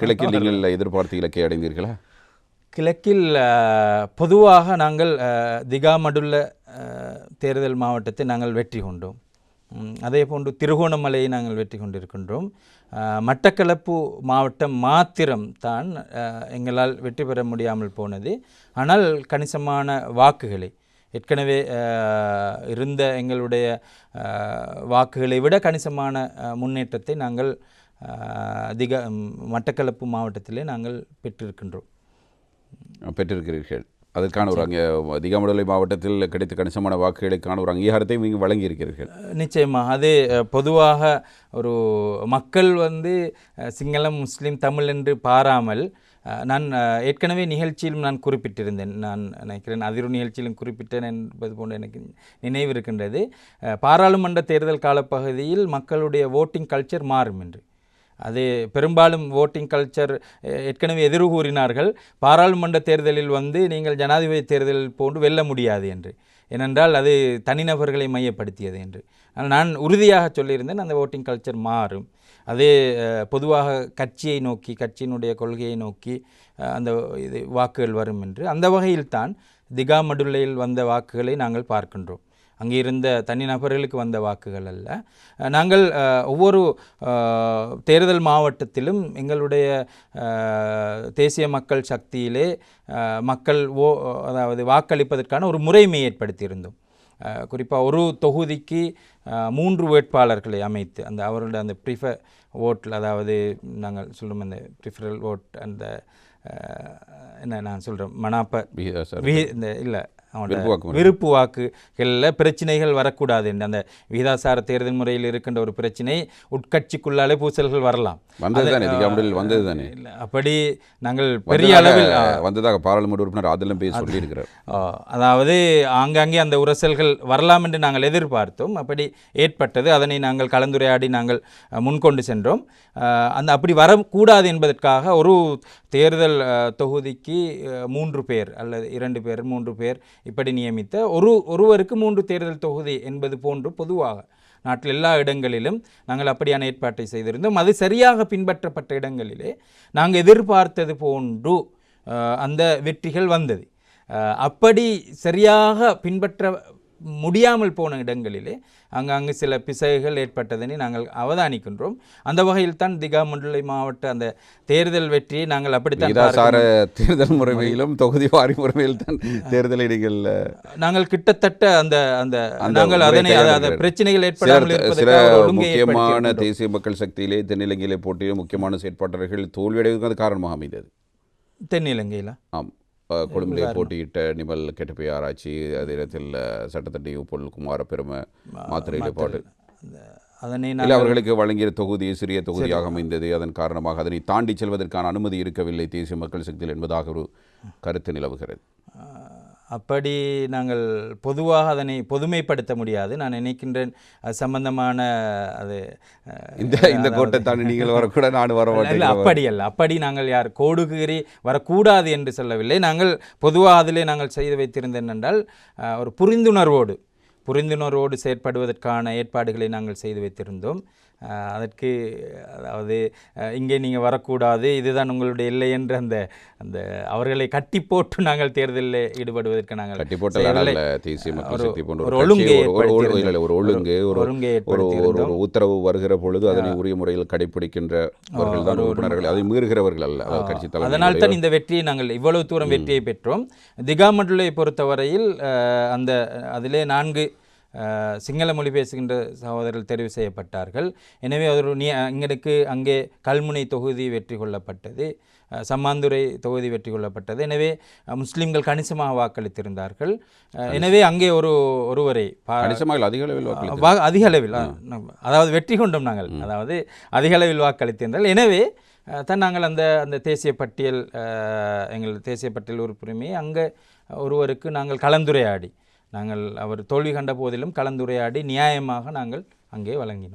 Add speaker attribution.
Speaker 1: கிழக்கில் நீங்கள் எதிர்பார்த்த இலக்கை அடைந்தீர்களா?
Speaker 2: கிழக்கில் பொதுவாக நாங்கள் அஹ், தேர்தல் மாவட்டத்தை நாங்கள் வெற்றி கொண்டோம். அதே போன்று திருகோணமலையை நாங்கள் வெற்றி கொண்டிருக்கின்றோம். மட்டக்களப்பு மாவட்டம் மாத்திரம் தான் எங்களால் வெற்றி பெற முடியாமல் போனது. ஆனால் கணிசமான வாக்குகளை ஏற்கனவே இருந்த எங்களுடைய வாக்குகளை விட கணிசமான முன்னேற்றத்தை நாங்கள் அஹ், திக ம், மட்டக்களப்பு மாவட்டத்திலே நாங்கள் பெற்றிருக்கின்றோம்.
Speaker 1: பெற்றிருக்கிறீர்கள். அதற்கான ஒரு அங்கே திகாமடலை மாவட்டத்தில் கிடைத்த கணிசமான வாக்குகளுக்கான ஒரு அங்கீகாரத்தை நீங்கள் வழங்கியிருக்கிறீர்கள்.
Speaker 2: நிச்சயமாக அது பொதுவாக ஒரு மக்கள் வந்து சிங்களம் முஸ்லீம் தமிழ் என்று பாராமல் நான் ஏற்கனவே நிகழ்ச்சியிலும் நான் குறிப்பிட்டிருந்தேன். நான் நினைக்கிறேன் அதிரு நிகழ்ச்சியிலும் குறிப்பிட்டேன் என்பது போன்ற எனக்கு நினைவு இருக்கின்றது. பாராளுமன்ற தேர்தல் காலப்பகுதியில் மக்களுடைய ஓட்டிங் கல்ச்சர் மாறும் என்று. அது பெரும்பாலும் ஓட்டிங் கல்ச்சர் ஏற்கனவே எதிர்வு கூறினார்கள். பாராளுமன்ற தேர்தலில் வந்து நீங்கள் ஜனாதிபதி தேர்தலில் போன்று வெல்ல முடியாது என்று. ஏனென்றால் அது தனிநபர்களை மையப்படுத்தியது என்று. ஆனால் நான் உறுதியாக சொல்லியிருந்தேன் அந்த ஓட்டிங் கல்ச்சர் மாறும். அது பொதுவாக கட்சியை நோக்கி கட்சியினுடைய கொள்கையை நோக்கி அந்த இது வாக்குகள் வரும் என்று. அந்த வகையில்தான் திகாமடுல்லையில் வந்த வாக்குகளை நாங்கள் பார்க்கின்றோம். அங்கே இருந்த தனிநபர்களுக்கு வந்த வாக்குகள் அல்ல. நாங்கள் ஒவ்வொரு தேர்தல் மாவட்டத்திலும் எங்களுடைய தேசிய மக்கள் சக்தியிலே மக்கள் ஓ அதாவது வாக்களிப்பதற்கான ஒரு முறைமை ஏற்படுத்தியிருந்தோம். குறிப்பாக ஒரு தொகுதிக்கு மூன்று வேட்பாளர்களை அமைத்து அந்த அவருடைய அந்த ப்ரிஃபர் ஓட்டில் அதாவது நாங்கள் சொல்லும் அந்த ப்ரிஃபரல் ஓட் அந்த என்ன நான் சொல்கிறேன் மனாப்ப இந்த இல்லை
Speaker 1: முறை.
Speaker 2: விருப்பு வாக்குகளில் பிரச்சனைகள் வரக்கூடாது அந்த விகிதாசார தேர்தல் முறையில் இருக்கின்ற ஒரு பிரச்சனை உட்கட்சிக்குள்ளாலே பூசல்கள் வரலாம்.
Speaker 1: வந்தது தானே
Speaker 2: அப்படி நாங்கள் பெரிய அளவில்
Speaker 1: வந்ததாக பாராளுமன்ற உறுப்பினர் அதெல்லாம் பேசி சொல்லியிருக்கிறார்.
Speaker 2: அதாவது ஆங்காங்கே அந்த உரசல்கள் வரலாம் என்று நாங்கள் எதிர்பார்த்தோம். அப்படி ஏற்பட்டது. அதனை நாங்கள் கலந்துரையாடி நாங்கள் முன்கொண்டு சென்றோம். ஆ, அந்த அப்படி வரக்கூடாது என்பதற்காக ஒரு தேர்தல் தொகுதிக்கு மூன்று பேர் அல்லது இரண்டு பேர் மூன்று பேர் இப்படி நியமித்த ஒரு ஒருவருக்கு மூன்று தேர்தல் தொகுதி என்பது போன்று பொதுவாக நாட்டில் எல்லா இடங்களிலும் நாங்கள் அப்படியான ஏற்பாட்டை செய்திருந்தோம். அது சரியாக பின்பற்றப்பட்ட இடங்களிலே நாங்கள் எதிர்பார்த்தது போன்று அந்த வெற்றிகள் வந்தது. அப்படி சரியாக பின்பற்ற முடியாமல் போன இடங்களிலே அங்கங்கு சில பிசகுகள் ஏற்பட்டதனை நாங்கள் அவதானிக்கின்றோம். அந்த வகையில் தான் திகாமண்டலை மாவட்ட அந்த தேர்தல் வெற்றியை நாங்கள் அப்படித்தான்
Speaker 1: தேர்தல் முறைமையிலும் தொகுதி வாரி முறைமையில் தான் தேர்தலை நீங்கள்
Speaker 2: நாங்கள் கிட்டத்தட்ட அந்த அந்த
Speaker 1: அந்த
Speaker 2: நாங்கள் அதனை அந்த-. பிரச்சனைகள் ஏற்படாமல்
Speaker 1: சில முக்கியமான. தேசிய மக்கள் சக்தியிலே தென்னிலங்கையிலே போட்டிய முக்கியமான செயற்பாட்டாளர்கள் தோல்வியடைவதற்கு அது காரணமாக அமைந்தது.
Speaker 2: தென்னிலங்கையில்?
Speaker 1: ஆம். அஹ், கொழும்பிலே போட்டியிட்ட நிமல் கெட்டப்பை ஆராய்ச்சி அதே நேரத்தில் சட்டத்தட்டி பொருள் குமார பெருமை மாத்திரையிலே பாட்டு
Speaker 2: அதனை
Speaker 1: அவர்களுக்கு வழங்கிய தொகுதி சிறிய தொகுதியாக அமைந்தது. அதன் காரணமாக அதனை தாண்டி செல்வதற்கான அனுமதி இருக்கவில்லை. தேசிய மக்கள் சக்தியில் என்பதாக ஒரு கருத்து நிலவுகிறது.
Speaker 2: அப்படி நாங்கள் பொதுவாக அதனை பொதுமைப்படுத்த முடியாது. நான் நினைக்கின்றேன் அது சம்பந்தமான அது
Speaker 1: இந்த இந்த கோட்டை தாண்டி நீங்கள் வரக்கூட நான் வர
Speaker 2: இல்ல, அப்படி அல்ல. அப்படி நாங்கள் யார் கோடுகிரி வரக்கூடாது என்று சொல்லவில்லை. நாங்கள் பொதுவாக அதிலே நாங்கள் செய்து வைத்திருந்த என்னென்றால் அஹ், ஒரு புரிந்துணர்வோடு புரிந்துணர்வோடு செயற்படுவதற்கான ஏற்பாடுகளை நாங்கள் செய்து வைத்திருந்தோம். அதற்கு அதாவது இங்கே நீங்கள் வரக்கூடாது இதுதான் உங்களுடைய எல்லை என்று அந்த அந்த அவர்களை கட்டி போட்டு நாங்கள் தேர்தலில் ஈடுபடுவதற்கு நாங்கள்
Speaker 1: கட்டி மக்கள்
Speaker 2: ஒரு- ஒழுங்கை
Speaker 1: ஒரு-. இல்லை, இல்லை, ஒழுங்கு ஒரு ஒரு உத்தரவு வருகிற பொழுது அதனை உரிய முறையில் கடைபிடிக்கின்றவர்கள் தான் உறுப்பினர்கள். அதை மீறுகிறவர்கள் அல்ல கட்சி
Speaker 2: அதனால்
Speaker 1: தலைமை
Speaker 2: தான் இந்த வெற்றியை நாங்கள் இவ்வளவு தூரம் வெற்றியை பெற்றோம். திகாமண்டலை பொறுத்தவரையில் அந்த அதிலே நான்கு சிங்கள மொழி பேசுகின்ற சகோதரர்கள் தெரிவு செய்யப்பட்டார்கள். எனவே ஒரு நீ எங்களுக்கு அங்கே கல்முனை தொகுதி வெற்றி கொள்ளப்பட்டது அஹ், சம்மாந்துறை தொகுதி வெற்றி கொள்ளப்பட்டது. எனவே முஸ்லிம்கள் கணிசமாக வாக்களித்திருந்தார்கள். எனவே அங்கே ஒரு ஒருவரை
Speaker 1: அதிக அளவில்
Speaker 2: அதிக அளவில் அதாவது வெற்றி கொண்டோம் நாங்கள் அதாவது அதிக அளவில் வாக்களித்திருந்தால் எனவே தான் நாங்கள் அந்த அந்த தேசிய பட்டியல் எங்கள் தேசிய பட்டியல் உறுப்புரிமையை அங்கே ஒருவருக்கு நாங்கள் கலந்துரையாடி நாங்கள் அவர் தோல்வி கண்ட போதிலும் கலந்துரையாடி நியாயமாக நாங்கள் அங்கே வழங்கினோம்.